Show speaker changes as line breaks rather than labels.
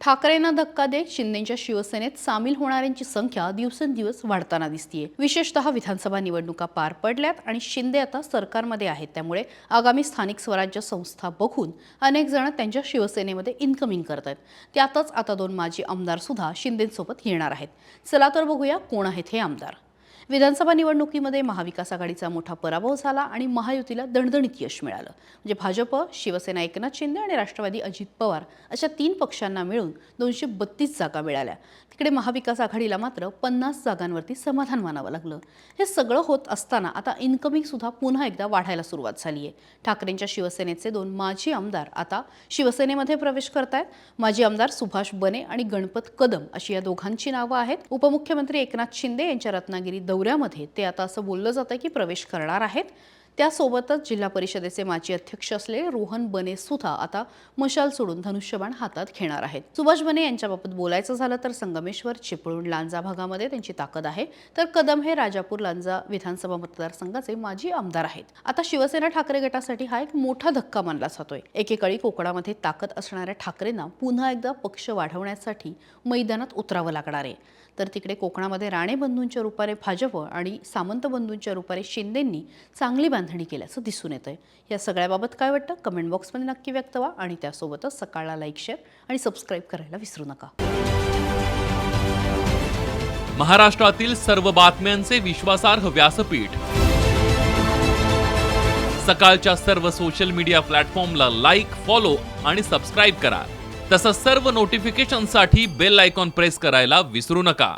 ठाकरेंना धक्का देत शिंदेच्या शिवसेनेत सामील होणाऱ्यांची संख्या दिवसेंदिवस वाढताना दिसतीये. विशेषतः विधानसभा निवडणुका पार पडल्यात आणि शिंदे आता सरकारमध्ये आहेत. त्यामुळे आगामी स्थानिक स्वराज्य संस्था बघून अनेक जण त्यांच्या शिवसेनेमध्ये इन्कमिंग करत आहेत त्यातच आता दोन माजी आमदार सुद्धा शिंदेसोबत येणार आहेत. चला तर बघूया कोण आहेत हे आमदार. विधानसभा निवडणुकीमध्ये महाविकास आघाडीचा मोठा पराभव झाला आणि महायुतीला दणदणीत यश मिळालं. म्हणजे भाजप शिवसेना एकनाथ शिंदे आणि राष्ट्रवादी अजित पवार अशा तीन पक्षांना मिळून दोनशे बत्तीस जागा मिळाल्या. तिकडे महाविकास आघाडीला मात्र पन्नास जागांवरती समाधान मानावं लागलं. हे सगळं होत असताना आता इन्कमिंग सुद्धा पुन्हा एकदा वाढायला सुरुवात झाली आहे. ठाकरेंच्या शिवसेनेचे दोन माजी आमदार आता शिवसेनेमध्ये प्रवेश करतायत. माजी आमदार सुभाष बने आणि गणपत कदम अशी या दोघांची नावं आहेत. उपमुख्यमंत्री एकनाथ शिंदे यांच्या रत्नागिरी दौऱ्यामध्ये ते आता असं बोललं जातं की प्रवेश करणार आहेत. त्यासोबतच जिल्हा परिषदेचे माजी अध्यक्ष असलेले रोहन बने सुद्धा आता मशाल सोडून धनुष्यबाण हातात घेणार आहेत. सुभाष बने यांच्याबाबत बोलायचं झालं तर संगमेश्वर चिपळूण लांजा भागामध्ये त्यांची ताकद आहे. तर कदम हे राजापूर लांजा विधानसभा मतदारसंघाचे माजी आमदार आहेत. आता शिवसेना ठाकरे गटासाठी हा एक मोठा धक्का मानला जातोय. एकेकाळी कोकणामध्ये ताकद असणाऱ्या ठाकरेंना पुन्हा एकदा पक्ष वाढवण्यासाठी मैदानात उतरावं लागणार आहे. तर तिकडे कोकणामध्ये राणे बंधूंच्या रूपाने भाजप आणि सामंत बंधूंच्या रूपाने शिंदेंनी चांगली बांधणी केल्याचं दिसून येतंय. या सगळ्याबाबत काय वाटतं? कमेंट बॉक्समध्ये नक्की व्यक्त व्हा आणि त्यासोबतच सकाळला लाईक शेअर आणि सबस्क्राईब करायला विसरू नका.
महाराष्ट्रातील सर्व बातम्यांचे विश्वासार्ह व्यासपीठ. सकाळच्या सर्व सोशल मीडिया प्लॅटफॉर्मला लाईक फॉलो आणि सबस्क्राईब करा. तसंच सर्व नोटिफिकेशनसाठी बेल आयकॉन प्रेस करायला विसरू नका.